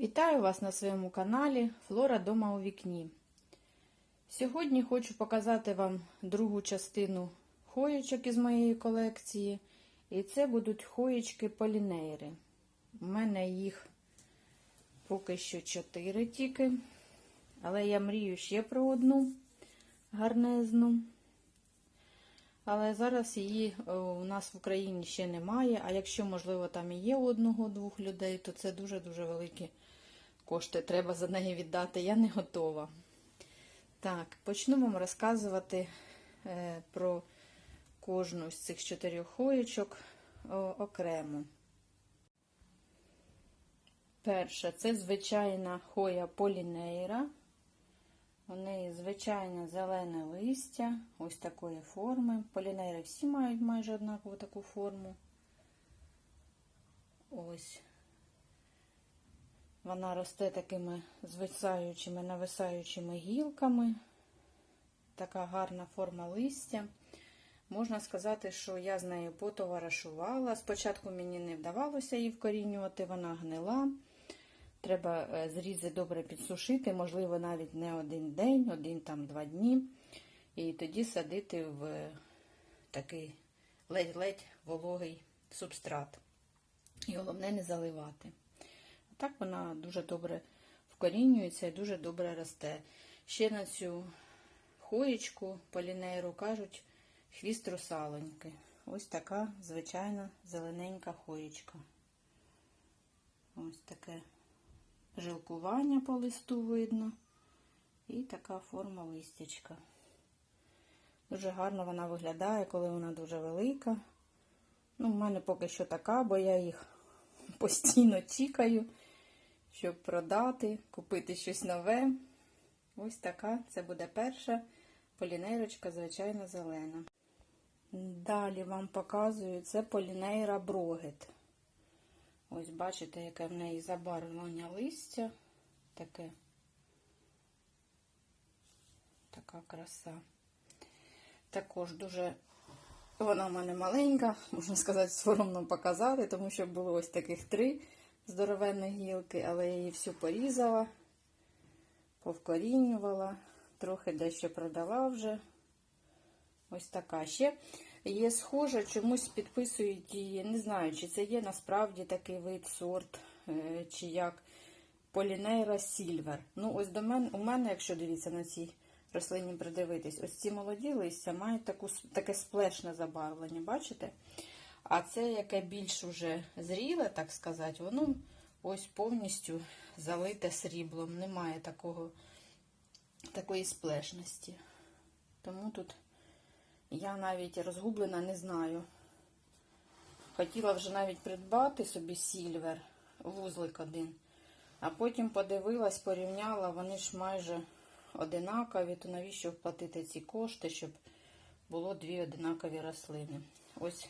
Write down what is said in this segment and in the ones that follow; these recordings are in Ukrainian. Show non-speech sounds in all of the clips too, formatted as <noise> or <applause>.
Вітаю вас на своєму каналі Флора дома у вікні. Сьогодні хочу показати вам другу частину хоєчок із моєї колекції. І це будуть хоєчки полінейри. У мене їх поки що 4 тільки. Але я мрію ще про одну гарнезну. Але зараз її у нас в Україні ще немає. А якщо, можливо, там і є одного-двох людей, то це дуже-дуже великі кошти. Треба за неї віддати. Я не готова. Так, почну вам розказувати е, про кожну з цих чотирьох хоєчок окремо. Перша це звичайна хоя полінейра. У неї звичайне зелене листя, ось такої форми. Полінейри всі мають майже однакову таку форму. Ось. Вона росте такими звисаючими, нависаючими гілками. Така гарна форма листя. Можна сказати, що я з нею потоваришувала. Спочатку мені не вдавалося її вкорінювати, вона гнила. Треба зрізи добре підсушити, можливо, навіть не один день, один там два дні. І тоді садити в такий ледь-ледь вологий субстрат. І головне не заливати. Так вона дуже добре вкорінюється і дуже добре росте. Ще на цю хоєчку полінейру кажуть хвіст русалоньки. Ось така звичайна зелененька хоєчка. Ось таке жилкування по листу видно. І така форма листячка. Дуже гарно вона виглядає, коли вона дуже велика. Ну, в мене поки що така, бо я їх <laughs> постійно чекаю, щоб продати, купити щось нове. Ось така це буде перша полінейрочка, звичайно, зелена. Далі вам показую це полінейра брогет. Ось бачите, яке в неї забарвлення листя. Таке така краса. Також дуже вона в мене маленька, можна сказати, соромно показати, тому що було ось таких три здоровенні гілки, але я її всю порізала, повкорінювала, трохи дещо продала вже. Ось така ще є схожа, чомусь підписують її. Не знаю, чи це є насправді такий вид сорт, чи як Полінейра Сільвер. Ну, ось до мене, у мене, якщо дивіться на цій рослині придивитись, ось ці молоді листя мають таку, таке сплешне забарвлення, бачите? А це, яке більш уже зріле, так сказати, воно ось повністю залите сріблом. Немає такого, такої сплешності. Тому тут. Я навіть розгублена, не знаю. Хотіла вже навіть придбати собі сільвер, вузлик один. А потім подивилась, порівняла, вони ж майже одинакові, то навіщо вплатити ці кошти, щоб було дві одинакові рослини. Ось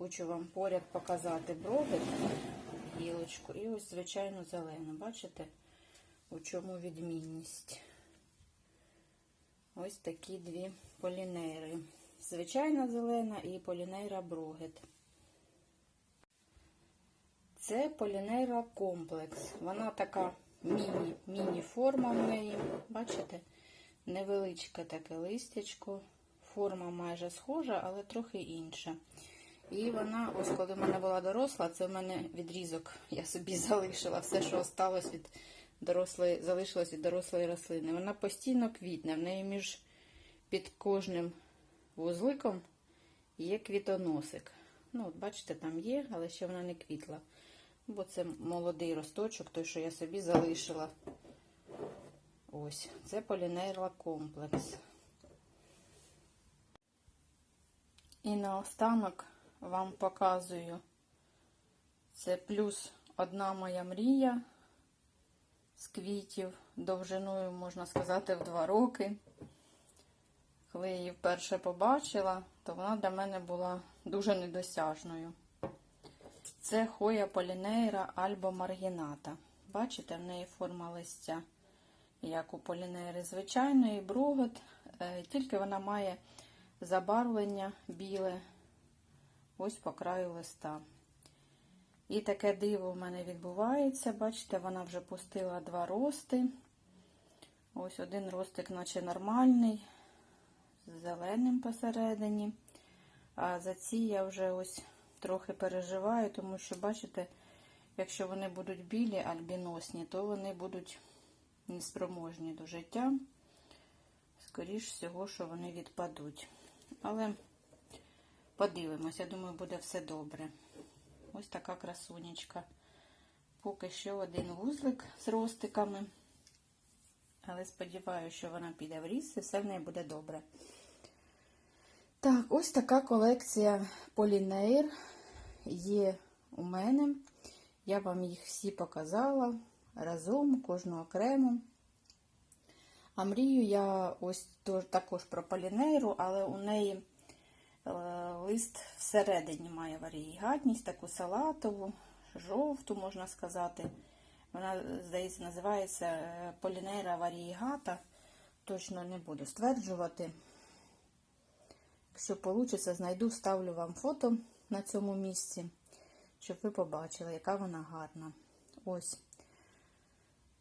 хочу вам поряд показати брови, гілочку, і ось, звичайно, зелену. Бачите, у чому відмінність? Ось такі дві полінейри. Звичайна зелена і полінейра брогет. Це полінейра комплекс. Вона така міні, міні-форма в неї. Бачите? Невеличке таке листячко. Форма майже схожа, але трохи інша. І вона, ось коли в мене була доросла, це в мене відрізок. Я собі <laughs> залишила все, що осталось від дорослої, залишилось від дорослої рослини. Вона постійно квітне. В неї між під кожним вузликом є квітоносик. Ну, от бачите, там є, але ще вона не квітла. Бо це молодий росточок, той, що я собі залишила. Ось, це полінейрла комплекс. І наостанок вам показую це плюс одна моя мрія з квітів довжиною, можна сказати, в два роки. Коли я її вперше побачила, то вона для мене була дуже недосяжною. Це хоя полінейра альбо маргіната. Бачите, в неї форма листя, як у полінейри звичайної, бругот, тільки вона має забарвлення біле ось по краю листа. І таке диво в мене відбувається. Бачите, вона вже пустила два рости. Ось один ростик, наче нормальний, з зеленим посередині. А за ці я вже ось трохи переживаю, тому що, бачите, якщо вони будуть білі, альбіносні, то вони будуть неспроможні до життя. Скоріш всього, що вони відпадуть. Але подивимося, думаю, буде все добре. Ось така красунечка. Поки що один вузлик з ростиками. Але сподіваюся, що вона піде в ріс і все в неї буде добре. Так, ось така колекція полінейр є у мене. Я вам їх всі показала разом, кожну окремо. А мрію я ось також про полінейру, але у неї лист всередині має варігатність, таку салатову, жовту, можна сказати. Вона, здається, називається е, полінейра варігата. Точно не буду стверджувати. Якщо вийде, знайду, ставлю вам фото на цьому місці, щоб ви побачили, яка вона гарна. Ось.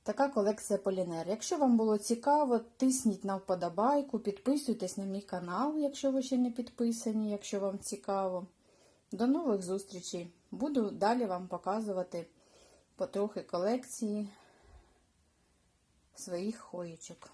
Така колекція полінер. Якщо вам було цікаво, тисніть на вподобайку, підписуйтесь на мій канал, якщо ви ще не підписані, якщо вам цікаво. До нових зустрічей. Буду далі вам показувати потрохи колекції своїх хоїчок.